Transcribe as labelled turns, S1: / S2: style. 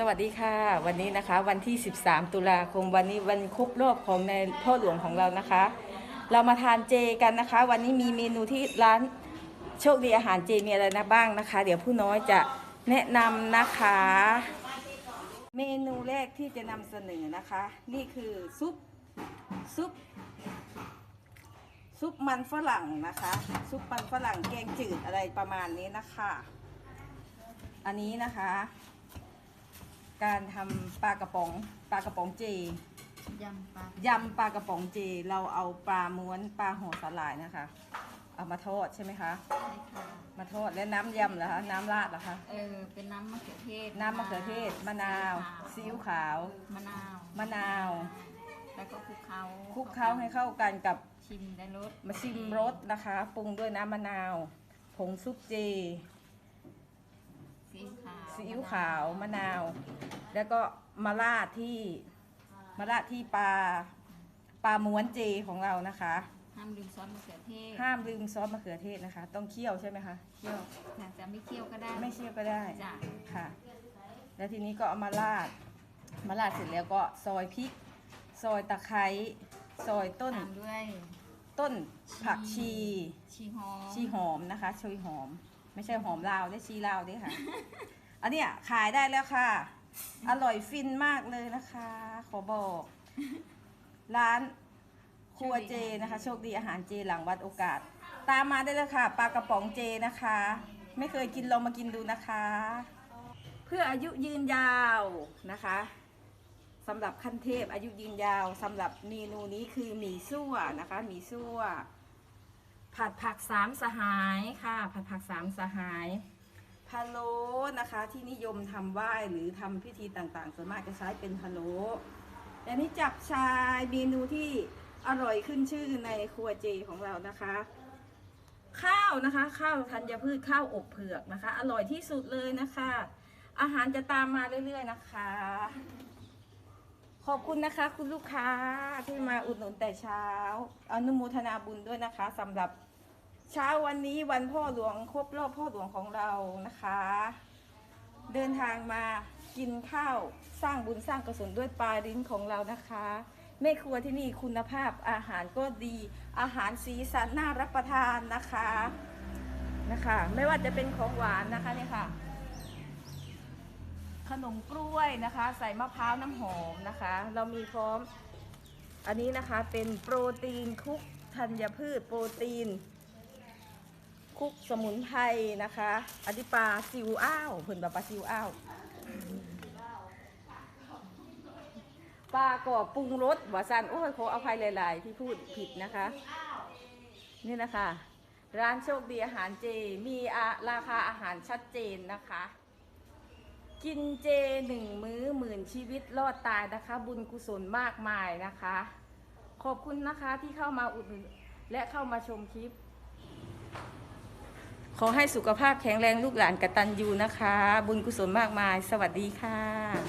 S1: สวัสดีค่ะ วันนี้นะคะ วันที่ 13 ตุลาคมวันนี้วันครบรอบของในพ่อหลวงของเรานะคะ เรามาทานเจกันนะคะ วันนี้มีเมนูที่ร้านโชคดีอาหารเจมีอะไรนะบ้างนะคะ เดี๋ยวผู้น้อยจะแนะนำนะคะ เมนูแรกที่จะนำเสนอนะคะ นี่คือซุปซุปซุปมันฝรั่งนะคะ ซุปมันฝรั่งแกงจืดอะไรประมาณนี้นะคะ อันนี้นะคะ การทำปลากระป๋องปลากระป๋องเจ
S2: ยำปลายำ
S1: ปลากระป๋องเจ เราเอาปลาม้วนปลาห่อสลายนะคะ เอามาทอดใช่ไหมคะ
S2: ใช่ค่ะ
S1: มาทอดและน้ำยำเหรอคะ น้ำราดเหรอคะ
S2: เออ เป็นน้ำมะเขือเทศ
S1: น้ำมะเขือเทศมะนาวซีอิ๊วขาว
S2: มะนาว
S1: มะนาว
S2: แล้วก็คลุกเคล้า
S1: คลุกเคล้าให้เข้ากันกับ
S2: ชิมได้รส
S1: มาชิมรสนะคะ ปรุงด้วยน้ำมะนาว ผงซุปเจ
S2: ซีอิ๊วขาว
S1: ซีอิ๊วขาวมะนาว แล้วก็มาราดที่มาราดที่ปลาปลาม้วนเจของเรานะคะ
S2: ห้ามลืมซอสมะเขือเทศ
S1: ห้ามลืมซอสมะเขือเทศนะคะ ต้องเคี่ยวใช่ไหมคะเคี่ยว
S2: อยากจะไม่เคี่ยวก็ได้
S1: ไม่เคี่ยวก็ได้
S2: จ้ะ
S1: ค่ะ แล้วทีนี้ก็เอามาราดมาราดเสร็จแล้วก็ซอยพริก ซอยตะไคร้ซอยต้น
S2: ตามด้วย
S1: ต้นผักชี
S2: ชีหอม
S1: ชีหอมนะคะชีหอม ไม่ใช่หอมลาวได้ชีลาวด้วยค่ะ อันเนี้ยขายได้แล้วค่ะ อร่อยฟินมากเลยนะคะ ขอบอก ร้านครัวเจนะคะ โชคดีอาหารเจหลังวัดโอกาส ตามมาได้เลยค่ะปลากระป๋องเจนะคะ ไม่เคยกินลองมากินดูนะคะ เพื่ออายุยืนยาวนะคะสำหรับขั้นเทพอายุยืนยาวสำหรับเมนูนี้คือหมี่ซั่วนะคะหมี่ซั่ว ผัดผักสามสหายค่ะ ผัดผักสามสหาย พะโล้นะคะที่นิยมทำไหว้หรือทำพิธีต่างๆ ส่วนมากจะใช้เป็นพะโล้และนี่จับชายเมนูที่อร่อยขึ้นชื่อในครัวเจของเรานะคะ ข้าวนะคะ ข้าวธัญพืชข้าวอบเผือกนะคะ อร่อยที่สุดเลยนะคะ อาหารจะตามมาเรื่อยๆนะคะ ขอบคุณนะคะ คุณลูกค้าที่มาอุดหนุนแต่เช้าอนุโมทนาบุญด้วยนะคะสำหรับ เช้าวันนี้วันพ่อหลวงครบรอบพ่อหลวงของเรานะคะ เดินทางมากินข้าวสร้างบุญสร้างกุศลด้วยปลาลิ้นของเรานะคะแม่ครัวที่นี่คุณภาพอาหารก็ดีอาหารสีสันน่ารับประทานนะคะนะคะ ไม่ว่าจะเป็นของหวานนะคะเนี่ยค่ะ ขนมกล้วยนะคะ ใส่มะพร้าวน้ำหอมนะคะ เรามีพร้อมอันนี้นะคะเป็นโปรตีนคุกธัญพืชโปรตีน คุกสมุนไพรนะคะอันนี้ปลาซิวอ้าวเพิ่นแบบปลาซิวอ้าวปลากรอบปรุงรสหวานซันโอ้ยขออภัยหลาย ๆ ที่พูดผิดนะคะ นี่นะคะ ร้านโชคดีอาหารเจมีราคาอาหารชัดเจนนะคะ กินเจหนึ่งมื้อหมื่นชีวิตรอดตายนะคะ บุญกุศลมากมายนะคะ ขอบคุณนะคะที่เข้ามาอุดหนุนและเข้ามาชมคลิป ขอให้สุขภาพแข็งแรงลูกหลานกระตันยูนะคะ บุญกุศลมากมาย สวัสดีค่ะ